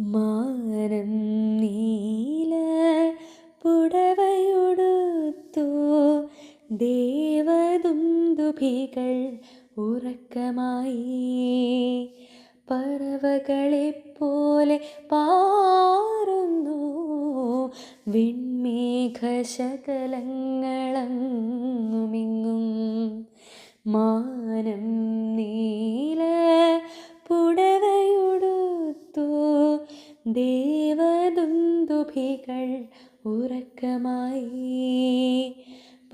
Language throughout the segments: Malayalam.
മാനം നീല പുടവയുടുത്തു ദേവദുന്ദുഭികൾ ഉറക്കമായി. പറവകളെപ്പോലെ പാറുന്നു വിൺമേഘശകലങ്ങളങ്ങുമിങ്ങും. മാനം ദേവദുന്ദുഭികൾ ഉറക്കമായി.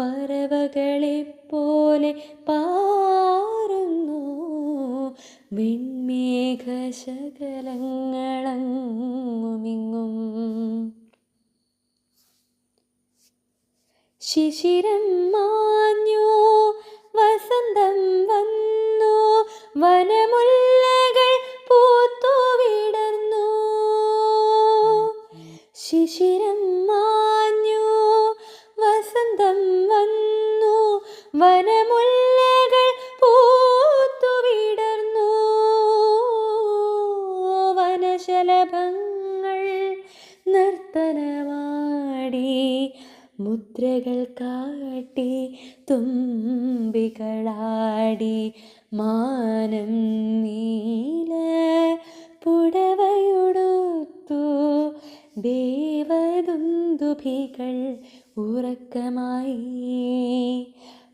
പറവകളെ പോലെ പാറുന്നു. വിൺമേഘശകലങ്ങളങ്ങുമിങ്ങും. ശിശിരം മാഞ്ഞു വസന്തം വന്നു വനമുല്ലകൾ വനമുല്ലകൾ പൂത്തു വനശലഭങ്ങൾ നർത്തനമാടി മുദ്രകൾ കാട്ടി തുമ്പികളാടി മാനം നീല പുടവയുടുത്തു ദേവദുന്ദുഭികൾ ഉറക്കമായി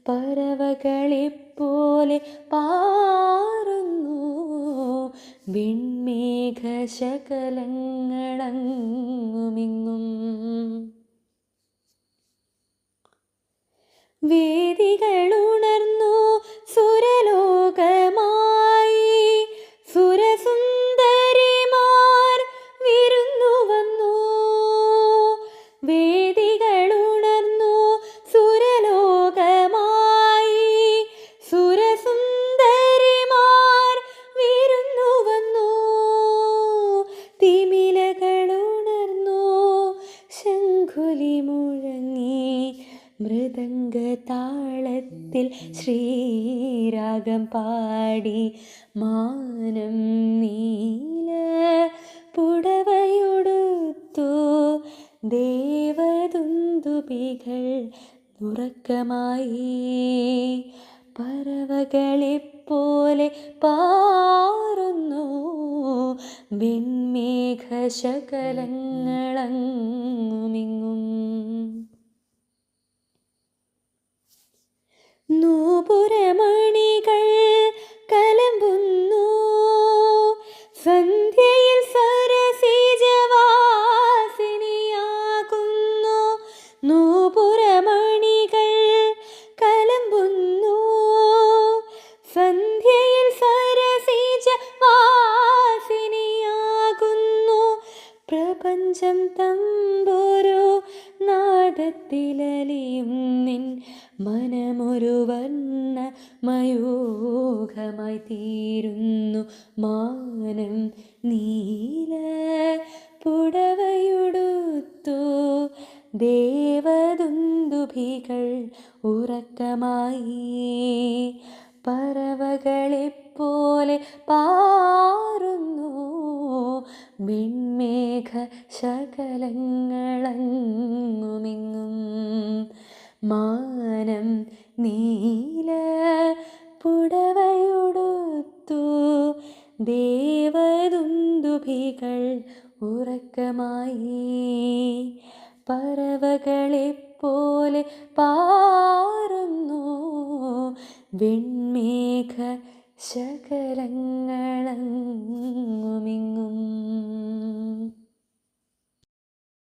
പറവകളെപ്പോലെ പാറുന്നു. വിൺമേഘശകലങ്ങളങ്ങുമിങ്ങും. വേദികളുണർന്നു ശംഖുലി മുഴങ്ങി മൃദംഗതാളത്തിൽ ശ്രീരാഗം പാടി മാനം നീല പുടവയുടുത്തു ദേവതുന്തുപികൾ ഉറക്കമായി. പറവകളെപ്പോലെ പാറുന്നു വെൺമേഘശകലങ്ങളങ്ങുമിങ്ങും. നൂപുരമണികൾ കലമ്പുന്നു. സന്ധ്യയിൽ സരസീജവാസിനിയാകുന്നു നൂപുരമണികൾ പ്രപഞ്ചം തമ്പോരോ നാടത്തിലലിയും നിൻ മനമൊരു വർണ മയൂഖമായി തീരുന്നു മാനം നീല പുടവയുടുത്തു. ദേവദുന്തുഭികൾ ഉറക്കമായി പറവകളെപ്പോലെ പാറുന്നു. വെൺമേഘ ശകലങ്ങളങ്ങുമിങ്ങും. മാനം നീല പുടവയുടുത്തു ദേവദുന്ദുഭികൾ ഉറക്കമായി. പറവകളെപ്പോലെ പാറുന്നു വെൺമേഘ ശകലങ്ങളങ്ങുമിങ്ങും.